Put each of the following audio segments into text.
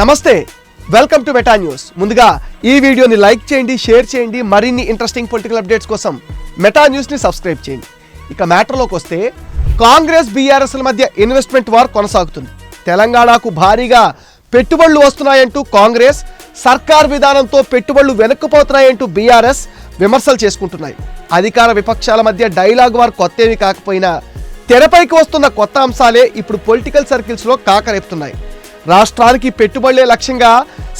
నమస్తే welcome to meta news. ముందుగా ఈ వీడియోని లైక్ చేయండి షేర్ చేయండి మరిన్ని ఇంట్రెస్టింగ్ పొలిటికల్ అప్డేట్స్ కోసం మెటా న్యూస్ని సబ్స్క్రైబ్ చేయండి. ఇక మ్యాటర్లోకి వస్తే కాంగ్రెస్ బీఆర్ఎస్ల మధ్య ఇన్వెస్ట్మెంట్ వార్ కొనసాగుతుంది. తెలంగాణకు భారీగా పెట్టుబడులు వస్తున్నాయంటూ కాంగ్రెస్ సర్కార్ విధానంతో పెట్టుబడులు వెనక్కుపోతున్నాయంటూ బీఆర్ఎస్ విమర్శలు చేసుకుంటున్నాయి. అధికార విపక్షాల మధ్య డైలాగ్ వార్ కొత్తవి కాకపోయినా తెరపైకి వస్తున్న కొత్త అంశాలే ఇప్పుడు పొలిటికల్ సర్కిల్స్లో కాకరేపుతున్నాయి. రాష్ట్రానికి పెట్టుబడులే లక్ష్యంగా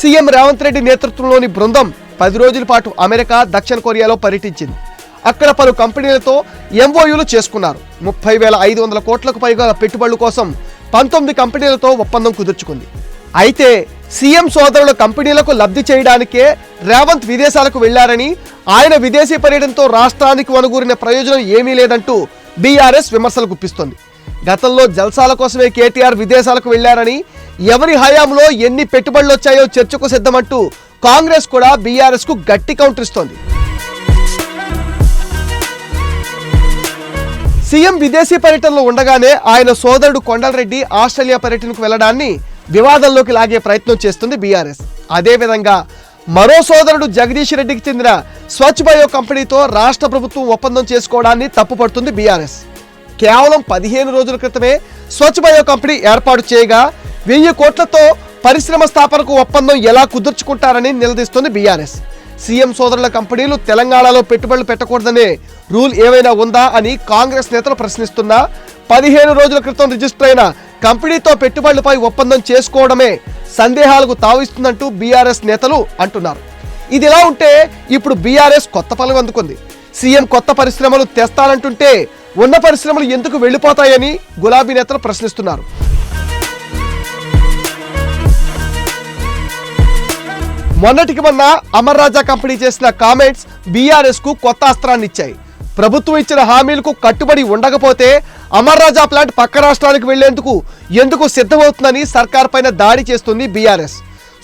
సీఎం రేవంత్ రెడ్డి నేతృత్వంలోని బృందం పది రోజుల పాటు అమెరికా దక్షిణ కొరియాలో పర్యటించింది. అక్కడ పలు కంపెనీలతో ఎంఓయూలు చేసుకున్నారు. ముప్పై వేల ఐదు వందల కోట్లకు పైగా పెట్టుబడుల కోసం పంతొమ్మిది కంపెనీలతో ఒప్పందం కుదుర్చుకుంది. అయితే సీఎం సోదరుల కంపెనీలకు లబ్ధి చేయడానికే రేవంత్ విదేశాలకు వెళ్ళారని ఆయన విదేశీ పర్యటనతో రాష్ట్రానికి వనుగూరిన ప్రయోజనం ఏమీ లేదంటూ బీఆర్ఎస్ విమర్శలు గుప్పిస్తోంది. గతంలో జల్సాల కోసమే కేటీఆర్ విదేశాలకు వెళ్ళారని ఎవరి హయాంలో ఎన్ని పెట్టుబడులు వచ్చాయో చర్చకు సిద్ధమంటూ కాంగ్రెస్ కూడా బీఆర్ఎస్కు గట్టి కౌంటర్ ఇస్తోంది సీఎం విదేశీ పర్యటనలో ఉండగానే ఆయన సోదరుడు కొండలరెడ్డి ఆస్ట్రేలియా పర్యటనకు వెళ్ళడాన్ని వివాదంలోకి లాగే ప్రయత్నం చేస్తుంది బీఆర్ఎస్. అదేవిధంగా మరో సోదరుడు జగదీష్ రెడ్డికి చెందిన స్వచ్ఛ బయో కంపెనీతో రాష్ట్ర ప్రభుత్వం ఒప్పందం చేసుకోవడాన్ని తప్పుపడుతుంది బీఆర్ఎస్. కేవలం పదిహేను రోజుల క్రితమే స్వచ్ఛ బయో కంపెనీ ఏర్పాటు చేయగా వెయ్యి కోట్లతో పరిశ్రమ స్థాపనకు ఒప్పందం ఎలా కుదుర్చుకుంటారని నిలదీస్తుంది బీఆర్ఎస్. సీఎం సోదరుల కంపెనీలు తెలంగాణలో పెట్టుబడులు పెట్టకూడదనే రూల్ ఏమైనా ఉందా అని కాంగ్రెస్ నేతలు ప్రశ్నిస్తున్నా పదిహేను రోజుల క్రితం రిజిస్టర్ అయిన కంపెనీతో పెట్టుబడులపై ఒప్పందం చేసుకోవడమే సందేహాలకు తావిస్తుందంటూ బీఆర్ఎస్ నేతలు అంటున్నారు. ఇది ఇలా ఉంటే ఇప్పుడు బీఆర్ఎస్ కొత్త పనులు అందుకుంది. సీఎం కొత్త పరిశ్రమలు తెస్తానంటుంటే ఉన్న పరిశ్రమలు ఎందుకు వెళ్ళిపోతాయని గులాబీ నేతలు ప్రశ్నిస్తున్నారు. మొన్నటికి మొన్న అమర్ రాజా కంపెనీ చేసిన కామెంట్స్ బీఆర్ఎస్కు కొత్త అస్త్రాన్ని ఇచ్చాయి. ప్రభుత్వం ఇచ్చిన హామీలకు కట్టుబడి ఉండకపోతే అమర్ రాజా ప్లాంట్ పక్క రాష్ట్రానికి వెళ్ళేందుకు ఎందుకు సిద్ధమవుతుందని సర్కార్ పైన దాడి చేస్తుంది బీఆర్ఎస్.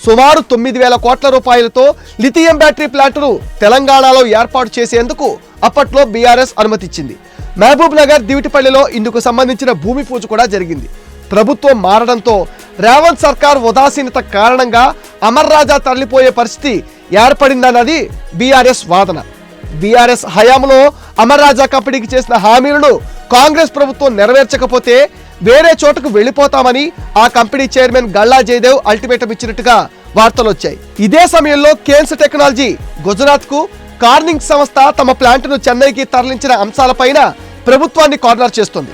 సుమారు తొమ్మిది వేల కోట్ల రూపాయలతో లిథియం బ్యాటరీ ప్లాంట్ను తెలంగాణలో ఏర్పాటు చేసేందుకు అప్పట్లో బీఆర్ఎస్ అనుమతిచ్చింది. మహబూబ్ నగర్ దివిటిపల్లిలో ఇందుకు సంబంధించిన భూమి పూజ కూడా జరిగింది. ప్రభుత్వం మారడంతో రేవంత్ సర్కార్ ఉదాసీనత కారణంగా అమర్ రాజా తరలిపోయే పరిస్థితి ఏర్పడిందన్నది బీఆర్ఎస్ వాదన. బీఆర్ఎస్ హయాంలో అమర్ రాజా కంపెనీకి చేసిన హామీలను కాంగ్రెస్ ప్రభుత్వం నెరవేర్చకపోతే వేరే చోటకు వెళ్ళిపోతామని ఆ company chairman Galla Jayadev ultimatum ఇచ్చినట్టుగా వార్తలు వచ్చాయి. ఇదే సమయంలో కేన్స్ టెక్నాలజీ గుజరాత్కు కార్నింగ్ సంస్థ తమ ప్లాంట్ను చెన్నైకి తరలించిన అంశాలపైన ప్రభుత్వాన్ని కార్నర్ చేస్తుంది.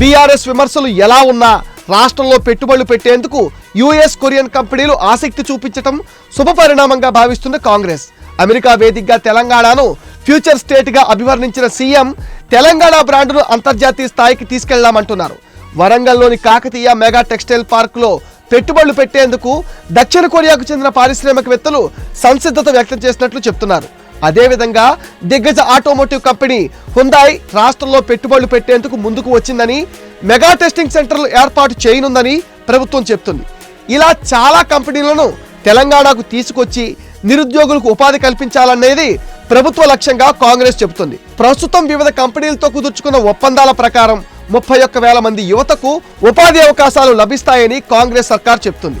బీఆర్ఎస్ విమర్శలు ఎలా ఉన్నా రాష్ట్రంలో పెట్టుబడులు పెట్టేందుకు యుఎస్ కొరియన్ కంపెనీలు ఆసక్తి చూపించటం శుభపరిణామంగా భావిస్తున్న కాంగ్రెస్. అమెరికా వేదికగా తెలంగాణను ఫ్యూచర్ స్టేట్గా అభివర్ణించిన సీఎం తెలంగాణ బ్రాండ్ను అంతర్జాతీయ స్థాయికి తీసుకెళ్ళామంటున్నారు వరంగల్లోని కాకతీయ మెగా టెక్స్టైల్ పార్కులో పెట్టుబడులు పెట్టేందుకు దక్షిణ కొరియాకు చెందిన పారిశ్రామికవేత్తలు సంసిద్ధత వ్యక్తం చేసినట్లు చెప్తున్నారు. అదేవిధంగా దిగ్గజ ఆటోమోటివ్ కంపెనీ హుందాయ్ రాష్ట్రంలో పెట్టుబడులు పెట్టేందుకు ముందుకు వచ్చిందని మెగా టెస్టింగ్ సెంటర్లు ఏర్పాటు చేయనుందని ప్రభుత్వం చెప్తుంది. ఇలా చాలా కంపెనీలను తెలంగాణకు తీసుకొచ్చి నిరుద్యోగులకు ఉపాధి కల్పించాలనేది ప్రభుత్వ లక్ష్యంగా కాంగ్రెస్ చెబుతుంది. ప్రస్తుతం వివిధ కంపెనీలతో కుదుర్చుకున్న ఒప్పందాల ప్రకారం ముప్పై ఒక్క వేల మంది యువతకు ఉపాధి అవకాశాలు లభిస్తాయని కాంగ్రెస్ సర్కార్ చెబుతుంది